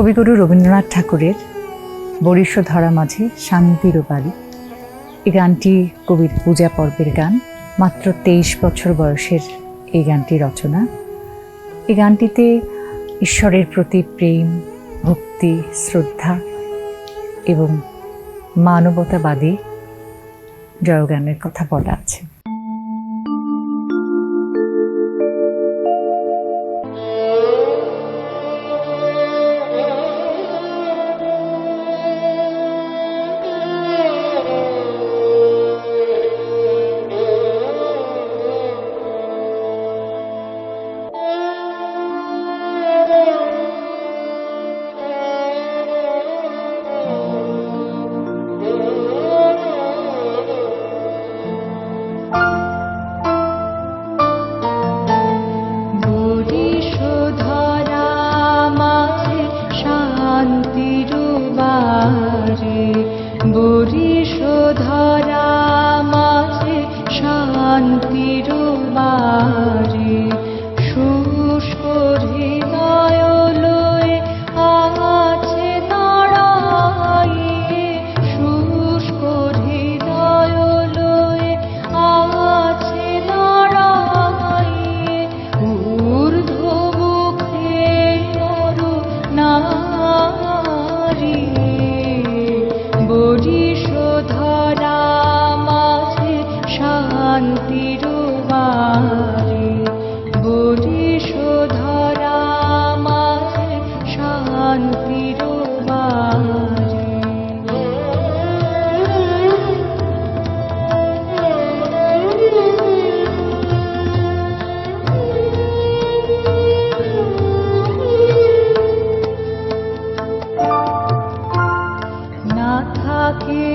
কবিগুরু রবীন্দ্রনাথ ঠাকুরের বরিশ ধরা মাঝে শান্তির বাড়ি। এই গানটি কবির পূজা পর্বের গান। মাত্র তেইশ বছর বয়সের এই গানটি রচনা। এই গানটিতে ঈশ্বরের প্রতি প্রেম, ভক্তি, শ্রদ্ধা এবং মানবতাবাদী জয়গানের কথা বলা আছে। aquí.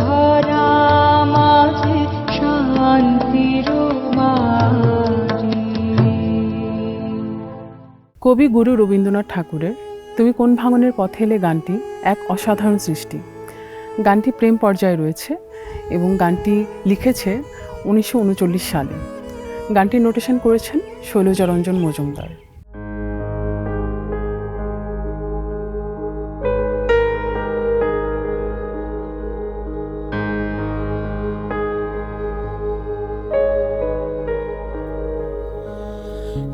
ধরা কবি গুরু রবীন্দ্রনাথ ঠাকুরের তুমি কোন ভাঙনের পথে এলে গানটি এক অসাধারণ সৃষ্টি। গানটি প্রেম পর্যায়ে রয়েছে এবং গানটি লিখেছে উনিশশো উনচল্লিশ সালে। গানটির নোটেশন করেছেন শৈলজরঞ্জন মজুমদার।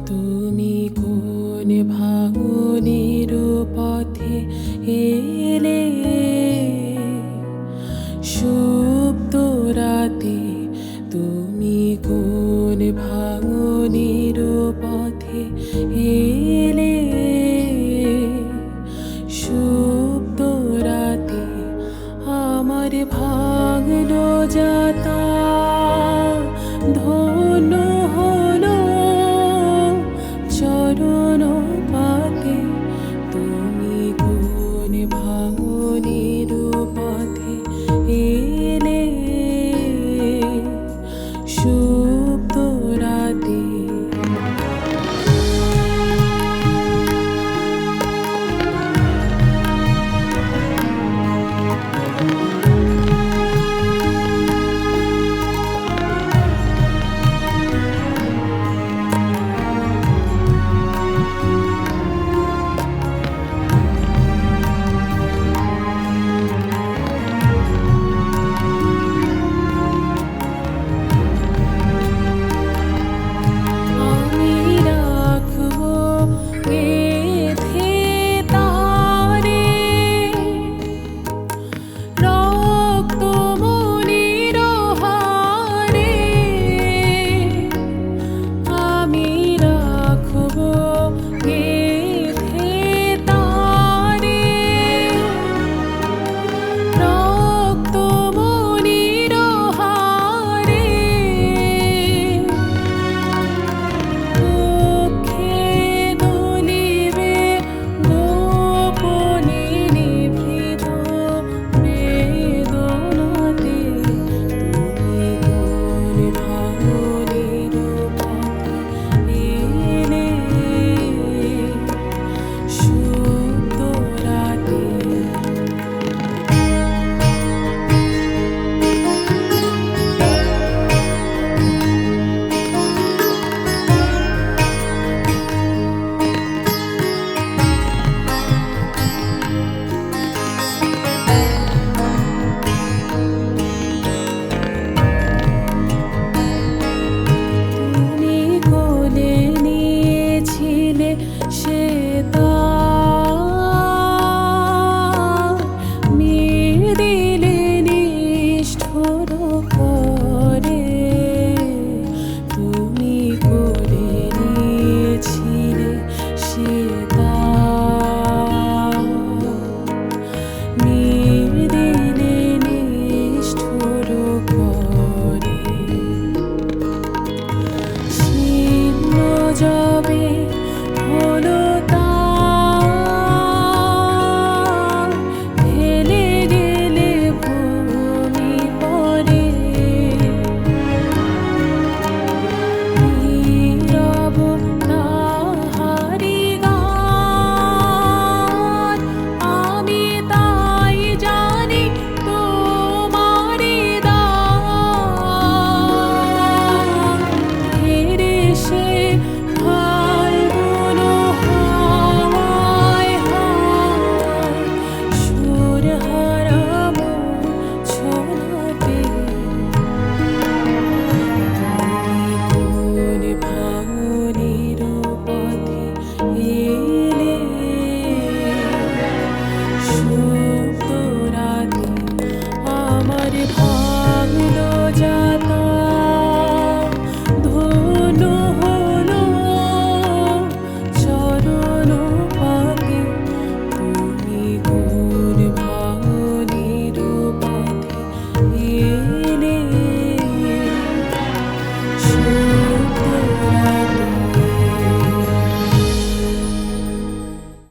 তুমি কোন ভাঙনের পথে এলে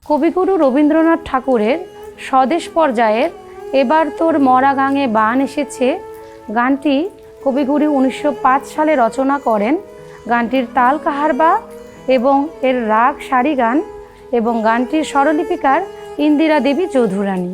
কবিগুরু রবীন্দ্রনাথ ঠাকুরের স্বদেশ পর্যায়ের এবার তোর মরা গাঙে বান এসেছে। গানটি কবিগুরু উনিশশো পাঁচ সালে রচনা করেন। গানটির তাল কাহারবা এবং এর রাগ সারি গান এবং গানটির স্বরলিপিকার ইন্দিরা দেবী চৌধুরানী।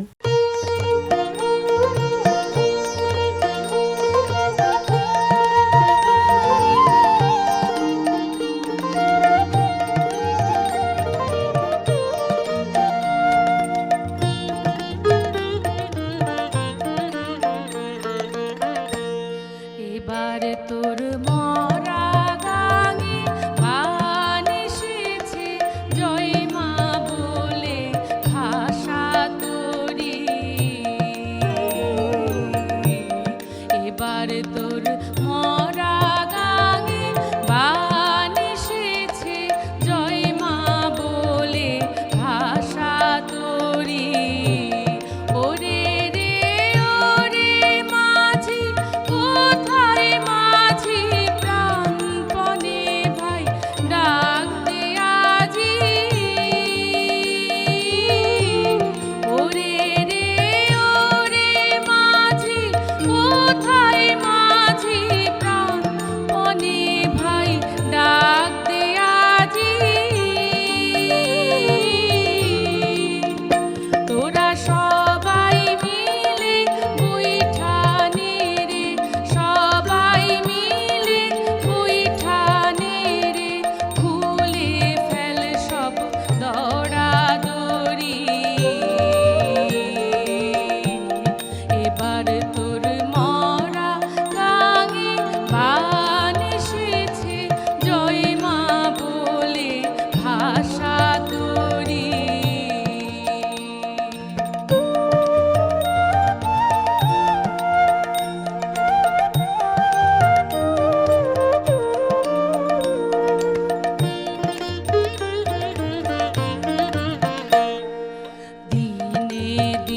vida.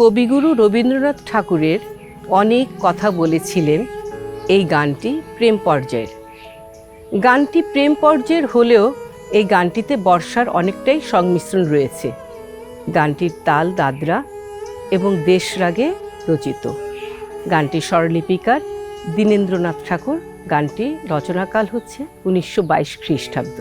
কবিগুরু রবীন্দ্রনাথ ঠাকুরের অনেক কথা বলেছিলেন এই গানটি প্রেম পর্যায়ের। গানটি প্রেম পর্যায়ের হলেও এই গানটিতে বর্ষার অনেকটাই সংমিশ্রণ রয়েছে। গানটির তাল দাদরা এবং দেশরাগে রচিত। গানটির স্বরলিপিকার দীনেন্দ্রনাথ ঠাকুর। গানটি রচনাকাল হচ্ছে উনিশশো বাইশ খ্রিস্টাব্দ।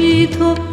সিধ